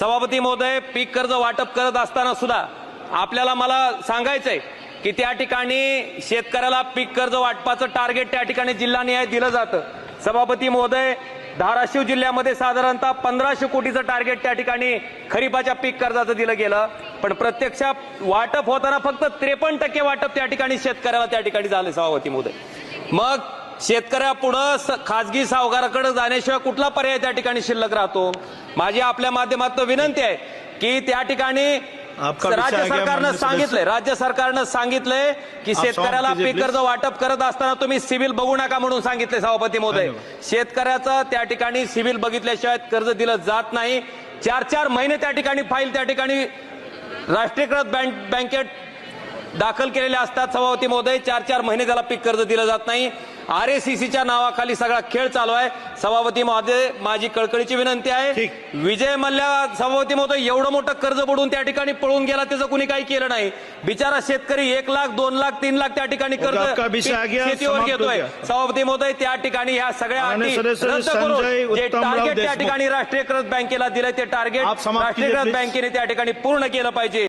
सभापती महोदय पीक कर्ज वाटप करत असताना सुद्धा आपल्याला मला सांगायचंय की त्या ठिकाणी शेतकऱ्याला पीक कर्ज वाटपाचं टार्गेट त्या ठिकाणी जिल्हानिहाय दिलं जातं. सभापती महोदय धाराशिव जिल्ह्यामध्ये साधारणतः पंधराशे कोटीचं टार्गेट त्या ठिकाणी खरीपाच्या पीक कर्जाचं दिलं गेलं. पण प्रत्यक्षात वाटप होताना फक्त त्रेपन्न टक्के वाटप त्या ठिकाणी शेतकऱ्याला त्या ठिकाणी झालं सभापती महोदय. मग शेतकऱ्यापुढं खाजगी सावकाराकडे जाण्याशिवाय कुठला पर्याय त्या ठिकाणी शिल्लक राहतो? माझी आपल्या माध्यमातून विनंती आहे की त्या ठिकाणी राज्य सरकारनं सांगितलंय राज्य सरकारनं सांगितलंय की शेतकऱ्याला पीक कर्ज वाटप करत असताना तुम्ही सिव्हिल बघू नका म्हणून सांगितले सभापती महोदय. शेतकऱ्याचं त्या ठिकाणी सिव्हिल बघितल्याशिवाय कर्ज दिलं जात नाही. चार चार महिने त्या ठिकाणी फाईल त्या ठिकाणी राष्ट्रीयकृत बँक बँकेत दाखल केलेले असतात सभापती महोदय चार चार महिने त्याला पीक कर्ज दिलं जात नाही आर च्या नावाखाली सगळा खेळ चालू आहे सभापती महोदय माझी कळकळीची विनंती आहे. विजय मल्ल्या सभापती महोदय एवढं मोठं कर्ज बुडून त्या ठिकाणी पळून गेला त्याचं कुणी काही केलं नाही बिचारा शेतकरी एक लाख दोन लाख तीन लाख त्या ठिकाणी कर्ज आपका विषय पीक आ गया, शेतीवर समाप्त हो घेतोय गया. सभापती महोदय त्या ठिकाणी ह्या सगळ्या माननीय अटी सदस्य रद्द संजय करून जे उत्तमराव टार्गेट त्या देशमुख. ठिकाणी राष्ट्रीयकृत बँकेला दिलंय ते टार्गेट आप समाप्त कीजिए, राष्ट्रीयकृत please. बँकेने त्या ठिकाणी पूर्ण केलं पाहिजे